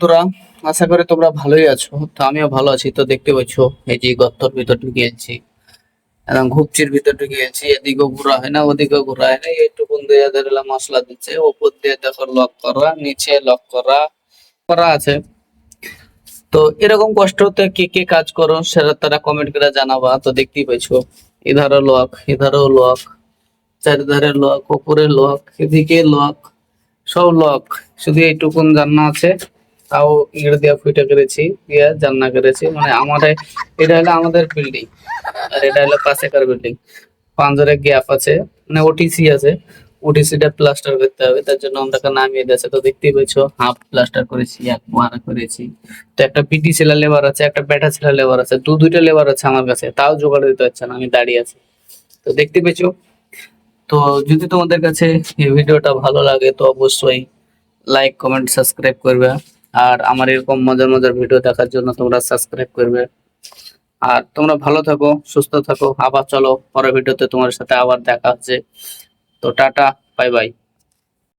বন্ধুরা, আশা করি তোমরা ভালোই আছো। তো আমিও ভালো আছি। তো দেখতে পাচ্ছ, এই যে গর্তর ভিতর ঢুকে যাচ্ছি এবং ঘুপচির ভিতর ঢুকে যাচ্ছি এদিকেও ঘোরা হয় না, ওদিকেও ঘোরা হয় না। ধরলাম মশলা দিচ্ছে। ওপর দিয়ে দেখো লক করা, নিচে লক করা করা আছে। তো এরকম কষ্টতে কে কে কাজ করো, সেটা তারা কমেন্ট করে জানাবা। তো দেখতেই পাইছো এধারও লক এধারও লক চারিধারে লক উপরে লক এদিকে লক সব লক শুধু এইটুকুন জানা আছে। তাও ইট দিয়া ফুইটা করেছি, দিয়া জান্না করেছি। মানে আমাদের, এটা হলো আমাদের বিল্ডিং আর এটা হলো পাশেকার বিল্ডিং পাঁচজনের গ্যাপ আছে মানে ওটিসি আছে। ওটিসিটা প্লাস্টার করতে হবে, তার জন্য আমরা নামিয়ে দিয়েছে। তো দেখতেই পেয়েছ হাফ প্লাস্টার করেছি, এক মারা করেছি। তো একটা পিটি ছেলা লেবার আছে, একটা ব্যাটা ছেলা লেবার আছে। দু দুইটা লেবার আছে আমার কাছে, তাও জোগাড় দিতে হচ্ছে না, আমি দাঁড়িয়ে আছি। তো দেখতে পেয়েছ তো যদি তোমাদের কাছে এই ভিডিওটা ভালো লাগে, তো অবশ্যই লাইক কমেন্ট সাবস্ক্রাইব করবে। আর আমার এরকম মজার মজার ভিডিও দেখার জন্য তোমরা সাবস্ক্রাইব করবে। আর তোমরা ভালো থাকো, সুস্থ থাকো, আবার চলো পরের ভিডিওতে তোমার সাথে আবার দেখা হচ্ছে। তো টাটা বাই বাই